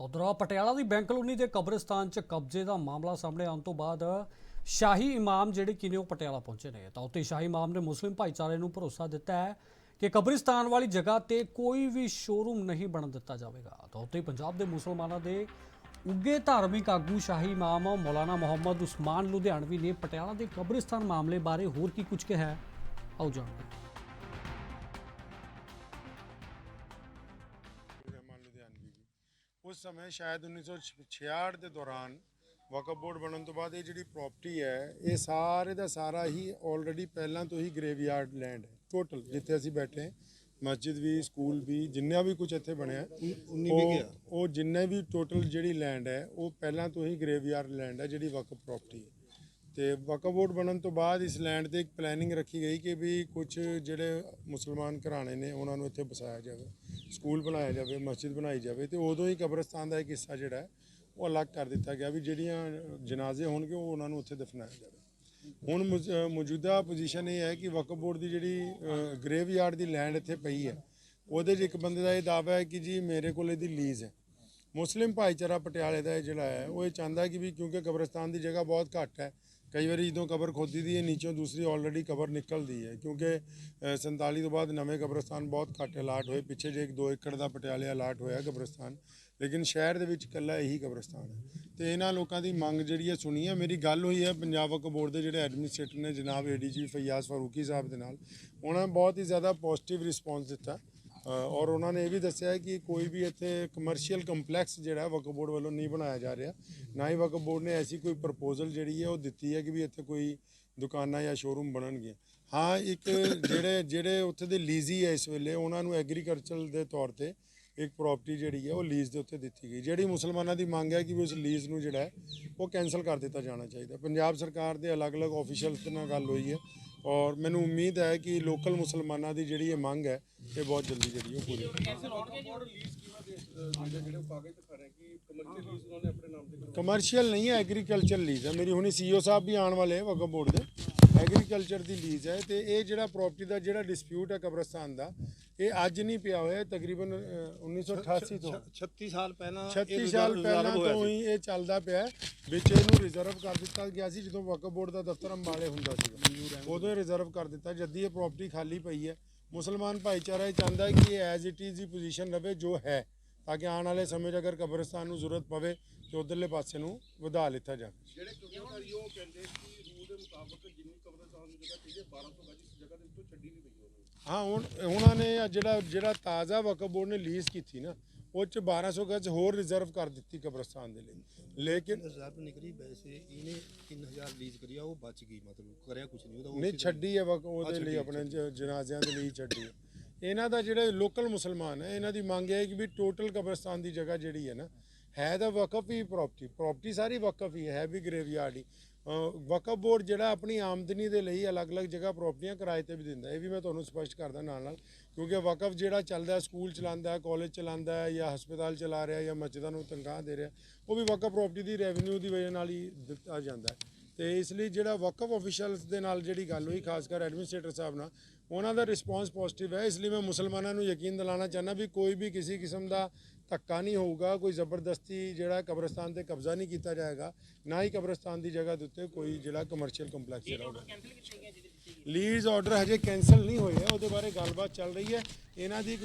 ਉਧਰ ਪਟਿਆਲਾ ਦੀ bank colony ਦੇ ਕਬਰਿਸਤਾਨ 'ਚ ਕਬਜ਼ੇ ਦਾ ਮਾਮਲਾ ਸਾਹਮਣੇ ਆਉਣ ਤੋਂ ਬਾਅਦ ਸ਼ਾਹੀ ਇਮਾਮ ਜਿਹੜੇ ਕਿ ਨੇ ਉਹ ਪਟਿਆਲਾ ਪਹੁੰਚੇ ਨੇ। ਤਾਂ ਉੱਥੇ ਸ਼ਾਹੀ ਇਮਾਮ ਨੇ ਮੁਸਲਿਮ ਭਾਈਚਾਰੇ ਨੂੰ ਭਰੋਸਾ ਦਿੱਤਾ ਹੈ ਕਿ ਕਬਰਿਸਤਾਨ ਵਾਲੀ ਜਗ੍ਹਾ ਤੇ ਕੋਈ ਵੀ ਸ਼ੋਰੂਮ ਨਹੀਂ ਬਣ ਦਿੱਤਾ ਜਾਵੇਗਾ। ਤਾਂ ਉੱਥੇ ਪੰਜਾਬ ਦੇ ਮੁਸਲਮਾਨਾਂ ਦੇ ਉੱਗੇ ਧਾਰਮਿਕ ਆਗੂ ਸ਼ਾਹੀ ਇਮਾਮ ਮੌਲਾਨਾ ਮੁਹੰਮਦ ਉਸਮਾਨ ਲੁਧਿਆਣਵੀ ਨੇ ਪਟਿਆਲਾ ਦੇ ਕਬਰਿਸਤਾਨ ਮਾਮਲੇ ਬਾਰੇ ਹੋਰ ਕੀ ਕੁਝ ਕਿਹਾ ਹੈ, ਆਓ ਜਾਣਦੇ ਹਾਂ। ਉਸ ਸਮੇਂ ਸ਼ਾਇਦ 1966 ਦੇ ਦੌਰਾਨ ਵਕਫ ਬੋਰਡ ਬਣਨ ਤੋਂ ਬਾਅਦ ਇਹ ਜਿਹੜੀ ਪ੍ਰਾਪਰਟੀ ਹੈ ਇਹ ਸਾਰੇ ਦਾ ਸਾਰਾ ਹੀ ਆਲਰੇਡੀ ਪਹਿਲਾਂ ਤੋਂ ਹੀ ਗ੍ਰੇਵਯਾਰਡ ਲੈਂਡ ਹੈ। ਟੋਟਲ ਜਿੱਥੇ ਅਸੀਂ ਬੈਠੇ ਮਸਜਿਦ ਵੀ ਸਕੂਲ ਵੀ ਜਿੰਨਾ ਵੀ ਕੁਝ ਇੱਥੇ ਬਣਿਆ ਉਹ ਉਹ ਜਿੰਨੇ ਵੀ ਟੋਟਲ ਜਿਹੜੀ ਲੈਂਡ ਹੈ ਉਹ ਪਹਿਲਾਂ ਤੋਂ ਹੀ ਗ੍ਰੇਵਯਾਰਡ ਲੈਂਡ ਹੈ ਜਿਹੜੀ ਵਕਫ ਪ੍ਰਾਪਰਟੀ ਹੈ। ਤੇ ਵਕਫ ਬੋਰਡ ਬਣਨ ਤੋਂ ਬਾਅਦ ਇਸ ਲੈਂਡ ਤੇ ਇੱਕ ਪਲੈਨਿੰਗ ਰੱਖੀ ਗਈ ਕਿ ਵੀ ਕੁਝ ਜਿਹੜੇ ਮੁਸਲਮਾਨ ਘਰਾਣੇ ਨੇ ਉਹਨਾਂ ਨੂੰ ਇੱਥੇ ਬਸਾਇਆ ਜਾਵੇ। ਸਕੂਲ ਬਣਾਇਆ ਜਾਵੇ, ਮਸਜਿਦ ਬਣਾਈ ਜਾਵੇ ਤੇ ਉਦੋਂ ਹੀ ਕਬਰਸਤਾਨ ਦਾ ਇੱਕ ਹਿੱਸਾ ਜਿਹੜਾ ਹੈ, ਉਹ ਅਲੱਗ ਕਰ ਦਿੱਤਾ ਗਿਆ ਵੀ ਜਿਹੜੀਆਂ ਜਨਾਜ਼ੇ ਹੋਣਗੇ ਉਹ ਉਹਨਾਂ ਨੂੰ ਉੱਥੇ ਦਫਨਾਇਆ ਜਾਵੇ। ਹੁਣ ਮੌਜ- ਮੌਜੂਦਾ ਪੋਜੀਸ਼ਨ ਇਹ ਹੈ ਕਿ ਵਕਫ ਬੋਰਡ ਦੀ ਜਿਹੜੀ ਗ੍ਰੇਵਯਾਰਡ ਦੀ ਲੈਂਡ ਇੱਥੇ ਪਈ ਹੈ, ਉਹਦੇ 'ਚ ਇੱਕ ਬੰਦੇ ਦਾ ਇਹ ਦਾਅਵਾ ਹੈ ਕਿ ਜੀ ਮੇਰੇ ਕੋਲ ਇਹਦੀ ਲੀਜ਼ ਹੈ। ਮੁਸਲਿਮ ਭਾਈਚਾਰਾ ਪਟਿਆਲੇ ਦਾ ਜਿਹੜਾ ਹੈ, ਉਹ ਇਹ ਚਾਹੁੰਦਾ ਕਿ ਵੀ ਕਿਉਂਕਿ ਕਬਰਸਤਾਨ ਦੀ ਜਗ੍ਹਾ ਬਹੁਤ ਘੱਟ ਹੈ ਕਈ ਵਾਰੀ ਜਦੋਂ ਕਬਰ ਖੋਦੀ ਦੀ ਹੈ ਨੀਚੋਂ ਦੂਸਰੀ ਆਲਰੇਡੀ ਕਬਰ ਨਿਕਲਦੀ ਹੈ ਕਿਉਂਕਿ ਅ, 47 ਤੋਂ ਬਾਅਦ ਨਵੇਂ ਕਬਰਸਤਾਨ ਬਹੁਤ ਘੱਟ ਅਲਾਟ ਹੋਏ ਪਿੱਛੇ ਜੇ ਇੱਕ 2 ਏਕੜ ਦਾ ਪਟਿਆਲੇ ਅਲਾਟ ਹੋਇਆ ਕਬਰਸਤਾਨ ਲੇਕਿਨ ਸ਼ਹਿਰ ਦੇ ਵਿੱਚ ਇਕੱਲਾ ਇਹੀ ਕਬਰਸਤਾਨ ਹੈ। ਤੇ ਇਹਨਾਂ ਲੋਕਾਂ ਦੀ ਮੰਗ ਜਿਹੜੀ ਹੈ ਸੁਣੀ ਹੈ ਮੇਰੀ ਗੱਲ ਹੋਈ ਹੈ ਪੰਜਾਬ ਵਕਫ ਬੋਰਡ ਦੇ ਜਿਹੜੇ ਐਡਮਿਨਿਸਟ੍ਰੇਟਰ ਨੇ ਜਨਾਬ ਏਡੀਜੀ ਫਯਾਜ਼ ਫਾਰੂਕੀ ਸਾਹਿਬ ਦੇ ਨਾਲ ਉਹਨਾਂ ਨੇ ਬਹੁਤ ਹੀ ਜ਼ਿਆਦਾ ਪੋਜ਼ਿਟਿਵ ਰਿਸਪੌਂਸ ਦਿੱਤਾ। ਔਰ ਉਹਨਾਂ ਨੇ ਇਹ ਵੀ ਦੱਸਿਆ ਕਿ ਕੋਈ ਵੀ ਇੱਥੇ ਕਮਰਸ਼ੀਅਲ ਕੰਪਲੈਕਸ ਜਿਹੜਾ ਵਕਫ ਬੋਰਡ ਵੱਲੋਂ ਨਹੀਂ ਬਣਾਇਆ ਜਾ ਰਿਹਾ। ਨਾ ਹੀ ਵਕਫ ਬੋਰਡ ਨੇ ਐਸੀ ਕੋਈ ਪ੍ਰਪੋਜ਼ਲ ਜਿਹੜੀ ਹੈ, ਉਹ ਦਿੱਤੀ ਹੈ ਕਿ ਵੀ ਇੱਥੇ ਕੋਈ ਦੁਕਾਨਾਂ ਜਾਂ ਸ਼ੋਰੂਮ ਬਣਨਗੇ ਹਾਂ, ਇੱਕ ਜਿਹੜੇ ਜਿਹੜੇ ਉੱਥੇ ਦੇ ਲੀਜ਼ੀ ਹੈ ਇਸ ਵੇਲੇ, ਉਹਨਾਂ ਨੂੰ ਐਗਰੀਕਲਚਰ ਦੇ ਤੌਰ ਤੇ ਇੱਕ ਪ੍ਰਾਪਰਟੀ ਜਿਹੜੀ ਹੈ ਉਹ ਲੀਜ਼ ਦੇ ਉੱਤੇ ਦਿੱਤੀ ਗਈ। ਜਿਹੜੀ ਮੁਸਲਮਾਨਾਂ ਦੀ ਮੰਗ ਹੈ ਕਿ ਵੀ ਉਸ ਲੀਜ਼ ਨੂੰ ਜਿਹੜਾ ਹੈ ਉਹ ਕੈਨਸਲ ਕਰ ਦਿੱਤਾ ਜਾਣਾ ਚਾਹੀਦਾ ਪੰਜਾਬ ਸਰਕਾਰ ਦੇ ਅਲੱਗ-ਅਲੱਗ ਆਫੀਸ਼ੀਅਲਸ ਨਾਲ ਗੱਲ ਹੋਈ ਹੈ ਔਰ ਮੈਨੂੰ ਉਮੀਦ ਹੈ ਕਿ ਲੋਕਲ ਮੁਸਲਮਾਨਾਂ ਦੀ ਜਿਹੜੀ ਇਹ ਮੰਗ ਹੈ ਇਹ ਬਹੁਤ ਜਲਦੀ ਜਿਹੜੀ ਉਹ ਪੂਰੀ ਹੋਵੇਗੀ ਕਮਰਸ਼ੀਅਲ ਨਹੀਂ ਹੈ ਐਗਰੀਕਲਚਰ ਲੀਜ਼ ਹੈ। ਮੇਰੀ ਹੁਣੀ ਸੀਓ ਸਾਹਿਬ ਵੀ ਆਉਣ ਵਾਲੇ ਹੈ ਵਕਫ ਬੋਰਡ ਦੇ। ਐਗਰੀਕਲਚਰ ਦੀ ਲੀਜ਼ ਹੈ ਤੇ ਇਹ ਜਿਹੜਾ ਪ੍ਰਾਪਰਟੀ ਦਾ ਜਿਹੜਾ ਡਿਸਪਿਊਟ ਹੈ ਕਬਰਸਤਾਨ ਦਾ ਇਹ ਅੱਜ ਨਹੀਂ ਪਿਆ ਹੋਇਆ ਇਹ ਤਕਰੀਬਨ ਅ, 1988 ਤੋਂ। 36 ਸਾਲ ਪਹਿਲਾਂ 36 ਸਾਲ ਪਹਿਲਾਂ ਤੋਂ ਹੀ ਇਹ ਚੱਲਦਾ ਪਿਆ ਹੈ। ਵਿੱਚ ਇਹਨੂੰ ਰਿਜ਼ਰਵ ਕਰ ਦਿੱਤਾ ਗਿਆ ਸੀ ਜਦੋਂ ਵਕਫ ਬੋਰਡ ਦਾ ਦਫ਼ਤਰ ਅੰਬਾਲੇ ਹੁੰਦਾ ਸੀ। ਉਦੋਂ ਇਹ ਰਿਜ਼ਰਵ ਕਰ ਦਿੱਤਾ ਜਦ ਦੀ ਇਹ ਪ੍ਰਾਪਰਟੀ ਖਾਲੀ ਪਈ ਹੈ। ਮੁਸਲਮਾਨ ਭਾਈਚਾਰਾ ਇਹ ਚਾਹੁੰਦਾ ਹੈ ਕਿ ਇਹ as it is the position ਰਵੇ ਜੋ ਹੈ ਤਾਂ ਕਿ ਆਉਣ ਵਾਲੇ ਸਮੇਂ 'ਚ ਅਗਰ ਕਬਰਸਤਾਨ ਨੂੰ ਜ਼ਰੂਰਤ ਪਵੇ ਤੇ ਉਧਰਲੇ ਪਾਸੇ ਨੂੰ ਵਧਾ ਲਿੱਤਾ ਜਾਵੇ। ਜਿਹੜੇ ਕਬਰਸਤਾਨ ਉਹ ਕਹਿੰਦੇ ਕਿ ਮੁਤਾਬਕ ਜਿੰਨੀ ਕਬਰਸਤਾਨ ਦੀ ਜਗ੍ਹਾ ਚਾਹੀਦੀ ਹੈ 1200 ਗਜ ਇਸ ਜਗ੍ਹਾ ਦੇ ਉੱਤੋਂ ਛੱਡੀ ਨਹੀਂ ਪਈ ਉਹਨਾਂ ਨੂੰ ਹਾਂ ਹੁਣ ਉਹਨਾਂ ਨੇ ਆਹ ਜਿਹੜਾ ਜਿਹੜਾ ਤਾਜ਼ਾ ਵਕਫ ਬੋਰਡ ਨੇ ਲੀਜ਼ ਕੀਤੀ ਨਾ ਉਹ ਚ 1200 ਗਜ ਹੋਰ ਰਿਜ਼ਰਵ ਕਰ ਦਿੱਤੀ ਕਬਰਸਤਾਨ ਦੇ ਲਈ। ਲੇਕਿਨ ਰਿਜ਼ਰਵ ਨਿਕਲੀ ਵੈਸੇ ਇਹਨੇ 3000 ਲੀਜ਼ ਕਰਿਆ ਉਹ ਬਚ ਗਈ ਮਤਲਬ ਕਰਿਆ ਕੁਝ ਨਹੀਂ ਉਹਦਾ ਨਹੀਂ ਛੱਡੀ ਹੈ ਵਕ ਉਹਦੇ ਲਈ ਆਪਣੇ ਜ- ਜਨਾਜ਼ਿਆਂ ਦੇ ਲਈ ਛੱਡੀ ਹੈ ਇਹਨਾਂ ਦਾ ਜਿਹੜੇ ਲੋਕਲ ਮੁਸਲਮਾਨ ਹੈ ਇਹਨਾਂ ਦੀ ਮੰਗ ਹੈ ਕਿ ਵੀ ਟੋਟਲ ਕਬਰਸਤਾਨ ਦੀ ਜਗ੍ਹਾ ਜਿਹੜੀ ਹੈ ਨਾ ਹੈ ਤਾਂ ਵਕਫ ਹੀ ਪ੍ਰਾਪਰਟੀ ਪ੍ਰਾਪਰਟੀ ਸਾਰੀ ਵਕਫ ਹੀ ਹੈ ਹੈ ਵੀ ਗ੍ਰੇਵਯਾਰਡ ਹੀ। ਵਕਫ ਬੋਰਡ ਜਿਹੜਾ ਆਪਣੀ ਆਮਦਨੀ ਦੇ ਲਈ ਅਲੱਗ-ਅਲੱਗ ਜਗ੍ਹਾ ਪ੍ਰਾਪਰਟੀਆਂ ਕਿਰਾਏ ਤੇ ਵੀ ਦਿੰਦਾ ਇਹ ਵੀ ਮੈਂ ਤੁਹਾਨੂੰ ਸਪਸ਼ਟ ਕਰਦਾ ਨਾਲ ਨਾਲ, ਕਿਉਂਕਿ ਵਕਫ ਜਿਹੜਾ ਚੱਲਦਾ ਸਕੂਲ ਚਲਾਉਂਦਾ ਹੈ ਕਾਲਜ ਚਲਾਉਂਦਾ ਜਾਂ ਹਸਪਤਾਲ ਚਲਾ ਰਿਹਾ ਜਾਂ ਮਸਜਿਦਾਂ ਨੂੰ ਤਨਖਾਹ ਦੇ ਰਿਹਾ, ਉਹ ਵੀ ਵਕਫ ਪ੍ਰਾਪਰਟੀ ਦੀ ਰੈਵਨਿਊ ਦੀ ਵਜ੍ਹਾ ਨਾਲ ਹੀ ਦਿੱਤਾ ਜਾਂਦਾ ਹੈ। ਤੇ ਇਸ ਲਈ ਜਿਹੜਾ ਵਕਫ ਅਫੀਸ਼ੀਅਲਸ ਦੇ ਨਾਲ ਜਿਹੜੀ ਗੱਲ ਹੋਈ, ਖਾਸ ਕਰ ਐਡਮਿਨਿਸਟ੍ਰੇਟਰ ਸਾਹਿਬ ਨਾਲ, ਉਹਨਾਂ ਦਾ ਰਿਸਪੌਂਸ ਪੋਜ਼ਿਟਿਵ ਹੈ। ਇਸ ਲਈ ਮੈਂ ਮੁਸਲਮਾਨਾਂ ਨੂੰ ਯਕੀਨ ਦਿਲਾਣਾ ਚਾਹੁੰਦਾ ਵੀ ਕੋਈ ਵੀ ਕਿਸੇ ਕਿਸਮ ਦਾ ਧੱਕਾ ਨਹੀਂ ਹੋਊਗਾ ਕੋਈ ਜ਼ਬਰਦਸਤੀ ਜਿਹੜਾ ਕਬਰਸਤਾਨ ਤੇ ਕਬਜ਼ਾ ਨਹੀਂ ਕੀਤਾ ਜਾਏਗਾ ਨਾ ਹੀ ਕਬਰਸਤਾਨ ਦੀ ਜਗ੍ਹਾ ਦੇ ਉੱਤੇ ਕੋਈ ਜਿਹੜਾ ਕਮਰਸ਼ੀਅਲ ਕੰਪਲੈਕਸ ਜਿਹੜਾ ਲੀਜ਼ ਆਰਡਰ ਹਜੇ ਕੈਨਸਲ ਨਹੀਂ ਹੋਏ ਹੈ ਉਹਦੇ ਬਾਰੇ ਗੱਲਬਾਤ ਚੱਲ ਰਹੀ ਹੈ। ਇਹਨਾਂ ਦੀ ਇੱਕ